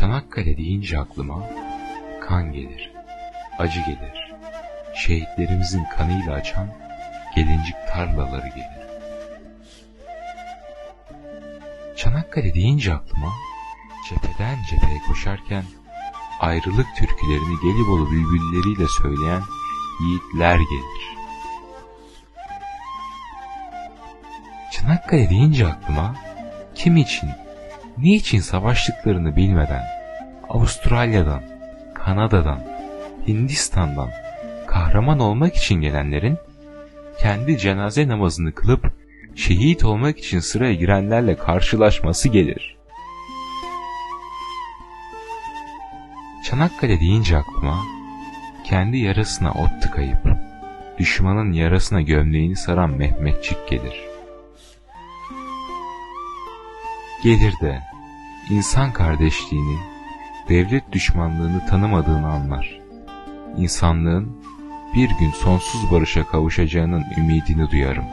Çanakkale deyince aklıma kan gelir, acı gelir. Şehitlerimizin kanıyla açan gelincik tarlaları gelir. Çanakkale deyince aklıma cepheden cepheye koşarken ayrılık türkülerini Gelibolu bülbülleriyle söyleyen yiğitler gelir. Çanakkale deyince aklıma kim için, niçin savaştıklarını bilmeden Avustralya'dan, Kanada'dan, Hindistan'dan kahraman olmak için gelenlerin kendi cenaze namazını kılıp şehit olmak için sıraya girenlerle karşılaşması gelir. Çanakkale deyince aklıma kendi yarasına ot tıkayıp düşmanın yarasına gömleğini saran Mehmetçik gelir. Gelir de insan kardeşliğini, devlet düşmanlığını tanımadığını anlar. İnsanlığın bir gün sonsuz barışa kavuşacağının ümidini duyarım.